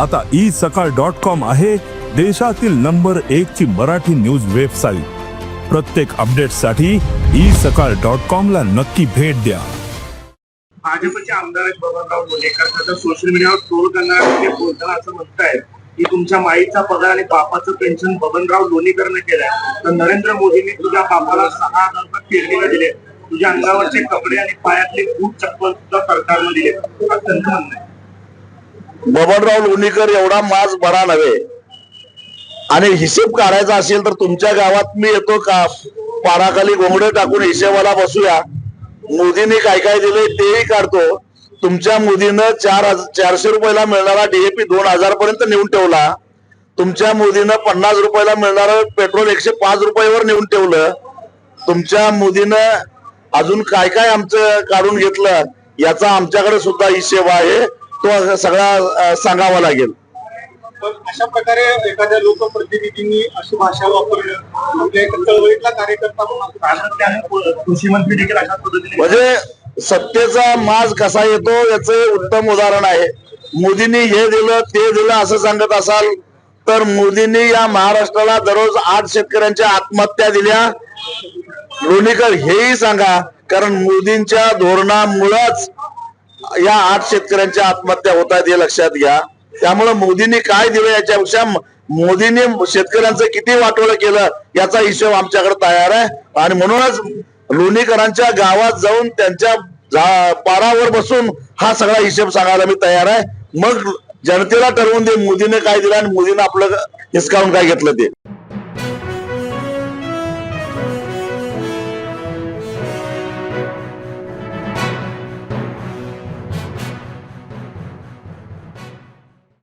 आता ई सकाळ dot com आहे देशातील नंबर एक ची मराठी न्यूज वेबसाईट. प्रत्येक अपडेटसाठी ई सकाळ डॉट कॉम ला नक्की भेट द्या. भाजपचे आमदार आहेत बबनराव लोणेकर सोशल मीडियावर ट्रोल करणार बोलताना असं म्हणतायत की तुमच्या माईचा पगार आणि बापाचं पेन्शन बबनराव लोणीकरनं केलंय. तर नरेंद्र मोदींनी तुझ्या बापाला सहा हजार रुपये पेरणीला दिले तुझ्या अंगावरचे कपडे आणि पायातले बूट चप्पल सुद्धा सरकारनं दिले असं त्यांचं म्हणणं आहे. बबनराव लोणीकर एवढा माज बरा नव्हे. आणि हिशेब काढायचा असेल तर तुमच्या गावात मी येतो का? पाराखाली घोंगडे टाकून हिशेबाला बसूया. मोदींनी काय काय दिले तेही काढतो. तुमच्या मोदीनं चार चारशे रुपयाला मिळणारा डीएपी दोन हजार पर्यंत नेऊन ठेवला. तुमच्या मोदीनं पन्नास रुपयाला मिळणारं पेट्रोल एकशे पाच रुपयावर नेऊन ठेवलं. तुमच्या मोदीनं अजून काय काय आमचं काढून घेतलं याचा आमच्याकडे सुद्धा हिशेब आहे. तो सगळा सांगावा लागेल. पण अशा प्रकारे एखाद्या लोकप्रतिनिधींनी अशी भाषा वापरणं म्हणजे एक चळवळीतला कार्यकर्ता म्हणून असं सातत्याने कृषी मंत्री देखील अशा पद्धतीने म्हणजे सत्तेचा माज कसा येतो याचं उत्तम उदाहरण आहे. मोदींनी हे दिलं ते दिलं असं सांगत असाल तर मोदींनी या महाराष्ट्राला दररोज आठ शेतकऱ्यांच्या आत्महत्या दिल्या. लोणीकर हेही सांगा कारण मोदींच्या धोरणामुळंच या आठ शेतकऱ्यांच्या आत्महत्या होत आहेत हे लक्षात घ्या. त्यामुळे मोदींनी काय दिलं याच्यापेक्षा मोदींनी शेतकऱ्यांचं किती वाटोळं केलं याचा हिशोब आमच्याकडे तयार आहे. आणि म्हणूनच लोणीकरांच्या गावात जाऊन त्यांच्या पारावर बसून हा सगळा हिशोब सांगायला मी तयार आहे. मग जनतेला ठरवून दे मोदीने काय दिलं आणि मोदीने आपलं हिसकावून काय घेतलं ते.